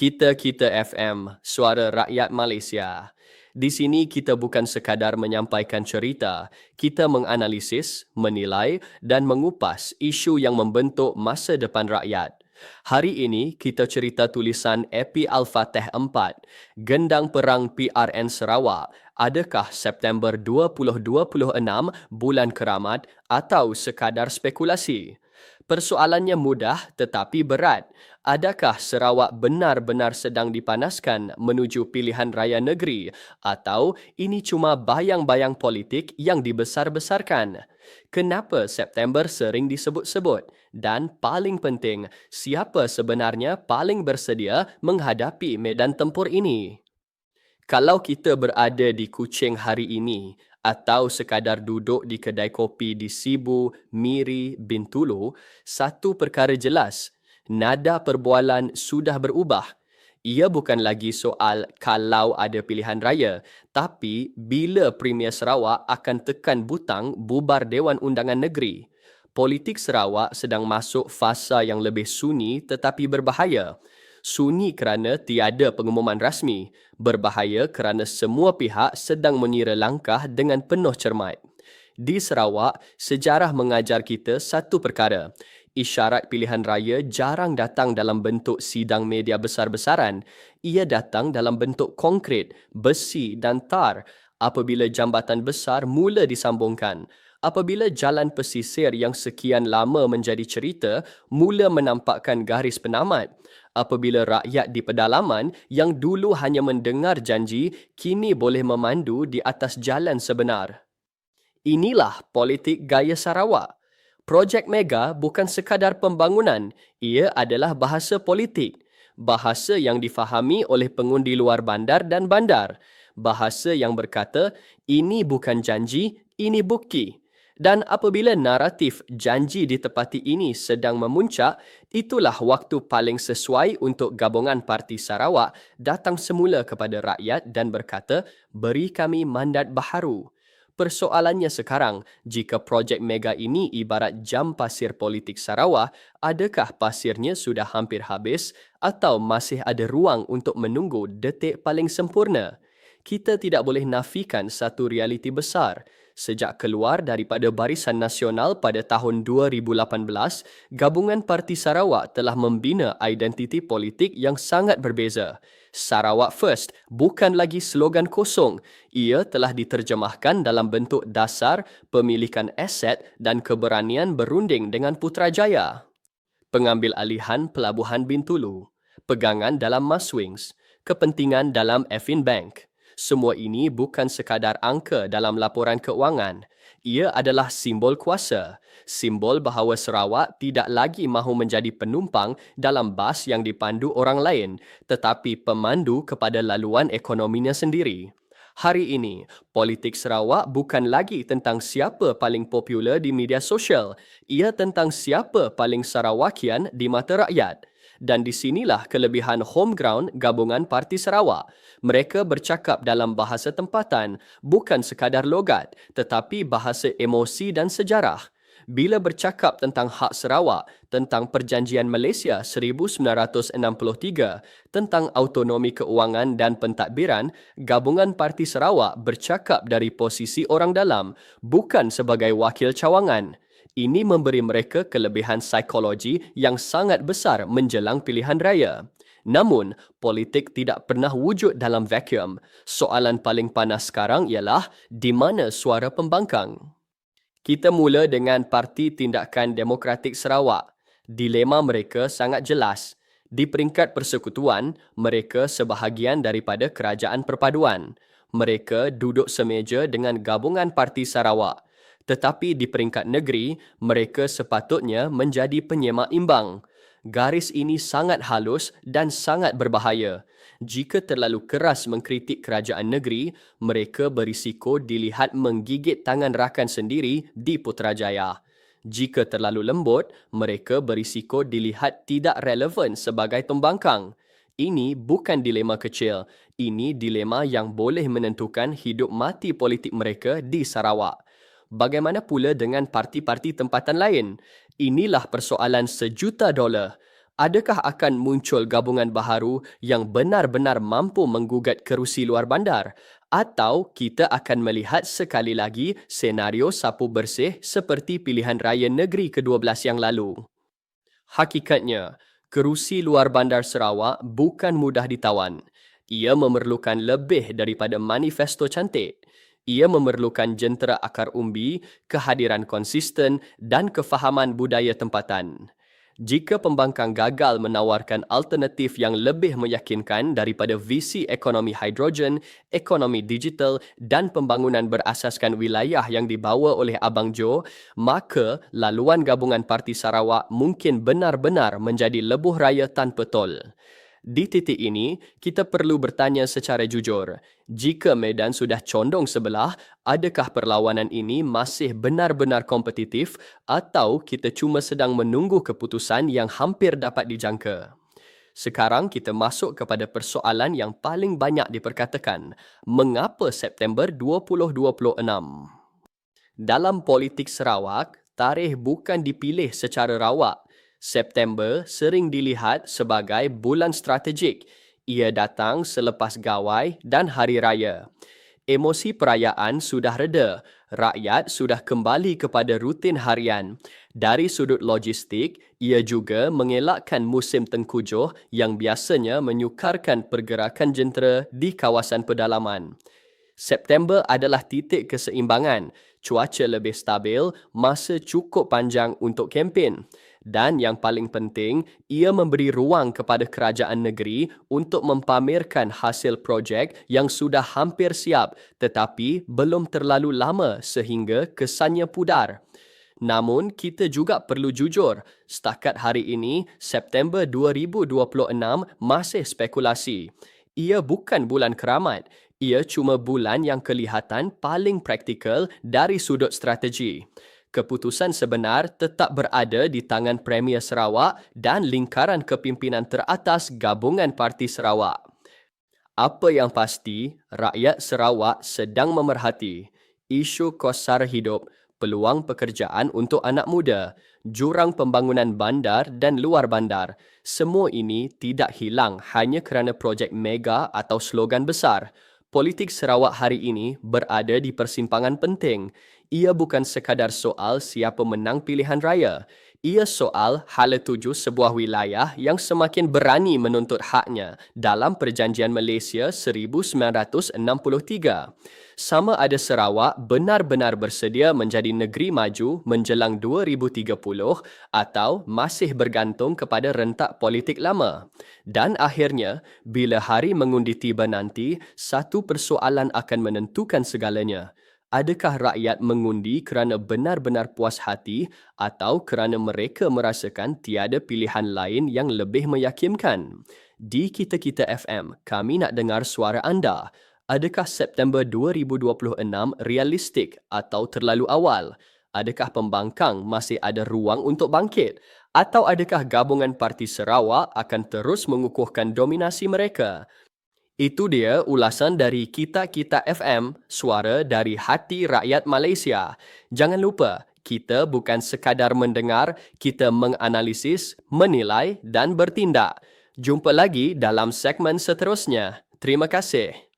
Kita Kita FM, suara rakyat Malaysia. Di sini kita bukan sekadar menyampaikan cerita, kita menganalisis, menilai dan mengupas isu yang membentuk masa depan rakyat. Hari ini kita cerita tulisan Epi Al-Fatih 4, Gendang Perang PRN Sarawak, adakah September 2026 bulan keramat atau sekadar spekulasi? Persoalannya mudah tetapi berat. Adakah Sarawak benar-benar sedang dipanaskan menuju pilihan raya negeri atau ini cuma bayang-bayang politik yang dibesar-besarkan? Kenapa September sering disebut-sebut? Dan paling penting, siapa sebenarnya paling bersedia menghadapi medan tempur ini? Kalau kita berada di Kuching hari ini, atau sekadar duduk di kedai kopi di Sibu, Miri, Bintulu, satu perkara jelas, nada perbualan sudah berubah. Ia bukan lagi soal kalau ada pilihan raya, tapi bila Premier Sarawak akan tekan butang bubar Dewan Undangan Negeri. Politik Sarawak sedang masuk fasa yang lebih sunyi tetapi berbahaya. Sunyi kerana tiada pengumuman rasmi, berbahaya kerana semua pihak sedang mengira langkah dengan penuh cermat. Di Sarawak, sejarah mengajar kita satu perkara. Isyarat pilihan raya jarang datang dalam bentuk sidang media besar-besaran. Ia datang dalam bentuk konkret, besi dan tar apabila jambatan besar mula disambungkan. Apabila jalan pesisir yang sekian lama menjadi cerita mula menampakkan garis penamat, apabila rakyat di pedalaman yang dulu hanya mendengar janji kini boleh memandu di atas jalan sebenar. Inilah politik gaya Sarawak. Projek Mega bukan sekadar pembangunan, ia adalah bahasa politik. Bahasa yang difahami oleh pengundi luar bandar dan bandar. Bahasa yang berkata, ini bukan janji, ini bukti. Dan apabila naratif janji ditepati ini sedang memuncak, itulah waktu paling sesuai untuk gabungan Parti Sarawak datang semula kepada rakyat dan berkata, beri kami mandat baharu. Persoalannya sekarang, jika projek mega ini ibarat jam pasir politik Sarawak, adakah pasirnya sudah hampir habis atau masih ada ruang untuk menunggu detik paling sempurna? Kita tidak boleh nafikan satu realiti besar. Sejak keluar daripada Barisan Nasional pada tahun 2018, Gabungan Parti Sarawak telah membina identiti politik yang sangat berbeza. Sarawak First bukan lagi slogan kosong. Ia telah diterjemahkan dalam bentuk dasar pemilikan aset dan keberanian berunding dengan Putrajaya. Pengambil alihan Pelabuhan Bintulu, pegangan dalam Maswings, kepentingan dalam Effin Bank, semua ini bukan sekadar angka dalam laporan keuangan. Ia adalah simbol kuasa. Simbol bahawa Sarawak tidak lagi mahu menjadi penumpang dalam bas yang dipandu orang lain, tetapi pemandu kepada laluan ekonominya sendiri. Hari ini, politik Sarawak bukan lagi tentang siapa paling popular di media sosial. Ia tentang siapa paling Sarawakian di mata rakyat dan di sinilah kelebihan home ground gabungan Parti Sarawak. Mereka bercakap dalam bahasa tempatan, bukan sekadar logat, tetapi bahasa emosi dan sejarah. Bila bercakap tentang hak Sarawak, tentang Perjanjian Malaysia 1963, tentang autonomi keuangan dan pentadbiran, gabungan Parti Sarawak bercakap dari posisi orang dalam, bukan sebagai wakil cawangan. Ini memberi mereka kelebihan psikologi yang sangat besar menjelang pilihan raya. Namun, politik tidak pernah wujud dalam vacuum. Soalan paling panas sekarang ialah di mana suara pembangkang? Kita mula dengan Parti Tindakan Demokratik Sarawak. Dilema mereka sangat jelas. Di peringkat persekutuan, mereka sebahagian daripada kerajaan perpaduan. Mereka duduk semeja dengan gabungan Parti Sarawak tetapi di peringkat negeri, mereka sepatutnya menjadi penyemak imbang. Garis ini sangat halus dan sangat berbahaya. Jika terlalu keras mengkritik kerajaan negeri, mereka berisiko dilihat menggigit tangan rakan sendiri di Putrajaya. Jika terlalu lembut, mereka berisiko dilihat tidak relevan sebagai pembangkang. Ini bukan dilema kecil. Ini dilema yang boleh menentukan hidup mati politik mereka di Sarawak. Bagaimana pula dengan parti-parti tempatan lain? Inilah persoalan sejuta dolar. Adakah akan muncul gabungan baharu yang benar-benar mampu menggugat kerusi luar bandar? Atau kita akan melihat sekali lagi senario sapu bersih seperti pilihan raya negeri ke-12 yang lalu? Hakikatnya, kerusi luar bandar Sarawak bukan mudah ditawan. Ia memerlukan lebih daripada manifesto cantik. Ia memerlukan jentera akar umbi, kehadiran konsisten dan kefahaman budaya tempatan jika pembangkang gagal menawarkan alternatif yang lebih meyakinkan daripada visi ekonomi hidrogen, ekonomi digital dan pembangunan berasaskan wilayah yang dibawa oleh Abang Jo, maka laluan gabungan Parti Sarawak mungkin benar-benar menjadi lebuh raya tanpa tol. Di titik ini, kita perlu bertanya secara jujur, jika medan sudah condong sebelah, adakah perlawanan ini masih benar-benar kompetitif atau kita cuma sedang menunggu keputusan yang hampir dapat dijangka? Sekarang kita masuk kepada persoalan yang paling banyak diperkatakan, mengapa September 2026? Dalam politik Sarawak, tarikh bukan dipilih secara rawak, September sering dilihat sebagai bulan strategik. Ia datang selepas gawai dan hari raya. Emosi perayaan sudah reda. Rakyat sudah kembali kepada rutin harian. Dari sudut logistik, ia juga mengelakkan musim tengkujuh yang biasanya menyukarkan pergerakan jentera di kawasan pedalaman. September adalah titik keseimbangan. Cuaca lebih stabil, masa cukup panjang untuk kempen dan yang paling penting, ia memberi ruang kepada kerajaan negeri untuk mempamerkan hasil projek yang sudah hampir siap tetapi belum terlalu lama sehingga kesannya pudar. Namun, kita juga perlu jujur, setakat hari ini, September 2026 masih spekulasi. Ia bukan bulan keramat, ia cuma bulan yang kelihatan paling praktikal dari sudut strategi keputusan sebenar tetap berada di tangan Premier Sarawak dan lingkaran kepimpinan teratas gabungan Parti Sarawak. Apa yang pasti, rakyat Sarawak sedang memerhati isu kos sara hidup, peluang pekerjaan untuk anak muda, jurang pembangunan bandar dan luar bandar. Semua ini tidak hilang hanya kerana projek mega atau slogan besar. Politik Sarawak hari ini berada di persimpangan penting ia bukan sekadar soal siapa menang pilihan raya. Ia soal hala tuju sebuah wilayah yang semakin berani menuntut haknya dalam Perjanjian Malaysia 1963. Sama ada Sarawak benar-benar bersedia menjadi negeri maju menjelang 2030 atau masih bergantung kepada rentak politik lama. Dan akhirnya, bila hari mengundi tiba nanti, satu persoalan akan menentukan segalanya adakah rakyat mengundi kerana benar-benar puas hati atau kerana mereka merasakan tiada pilihan lain yang lebih meyakinkan? Di Kita-Kita FM, kami nak dengar suara anda. Adakah September 2026 realistik atau terlalu awal? Adakah pembangkang masih ada ruang untuk bangkit? Atau adakah gabungan Parti Sarawak akan terus mengukuhkan dominasi mereka? Itu dia ulasan dari Kita Kita FM, suara dari hati rakyat Malaysia. Jangan lupa, kita bukan sekadar mendengar, kita menganalisis, menilai dan bertindak. Jumpa lagi dalam segmen seterusnya. Terima kasih.